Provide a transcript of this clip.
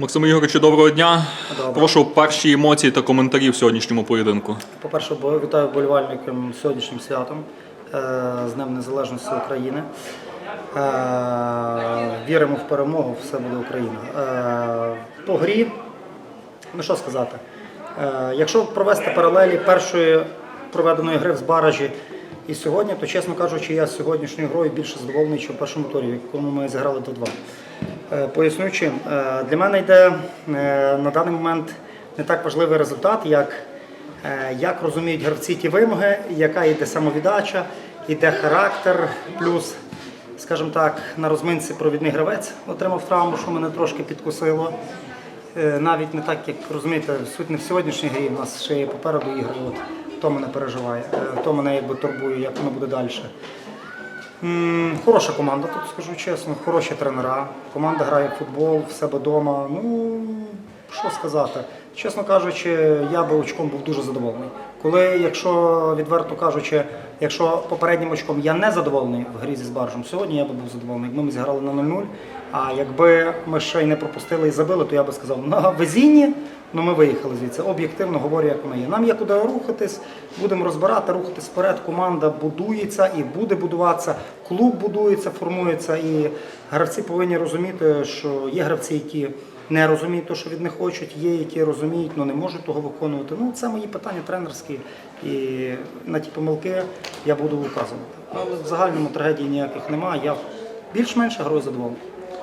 Максим Ігоровичу, доброго дня. Добре. Прошу перші емоції та коментарі в сьогоднішньому поєдинку. По-перше, вітаю вболівальникам з сьогоднішнім святом, е, з Днем Незалежності України. Е, Віримо в перемогу, все буде Україна. Е, По грі, ну що сказати, якщо провести паралелі першої проведеної гри в Збаражі і сьогодні, то чесно кажучи, я з сьогоднішньою грою більше задоволений, ніж у першому турі, в якому ми зіграли до 2. Е, Поясню чим. Е, Для мене йде е, на даний момент не так важливий результат, як як розуміють гравці ті вимоги, яка йде самовіддача, йде характер, плюс, скажімо так, на розминці провідний гравець отримав травму, що мене трошки підкусило. Навіть не так, як розумієте, суть не в сьогоднішній грі, у нас ще є попереду ігри, от, то мене переживає, то мене якби турбує, як воно буде далі. Хороша команда, тут скажу чесно, хороші тренера. Команда грає в футбол в себе вдома. Ну, що сказати. Чесно кажучи, я би очком був дуже задоволений. Коли, якщо відверто кажучи, якщо попереднім очком я не задоволений в грі зі Збаржем, сьогодні я би був задоволений. Якби ми зіграли на 0-0, а якби ми ще й не пропустили і забили, то я би сказав, на везінні, ну ми виїхали звідси. Об'єктивно говорю, як воно є. Нам є куди рухатись, будемо розбирати, рухатись вперед. Команда будується і буде будуватися. Клуб будується, формується, і гравці повинні розуміти, що є гравці, які не розуміють те, що від них хочуть, є, які розуміють, але не можуть того виконувати. Ну, це мої питання тренерські, і на ті помилки я буду указувати. Але в загальному трагедії ніяких немає. Я більш-менш грою задоволений.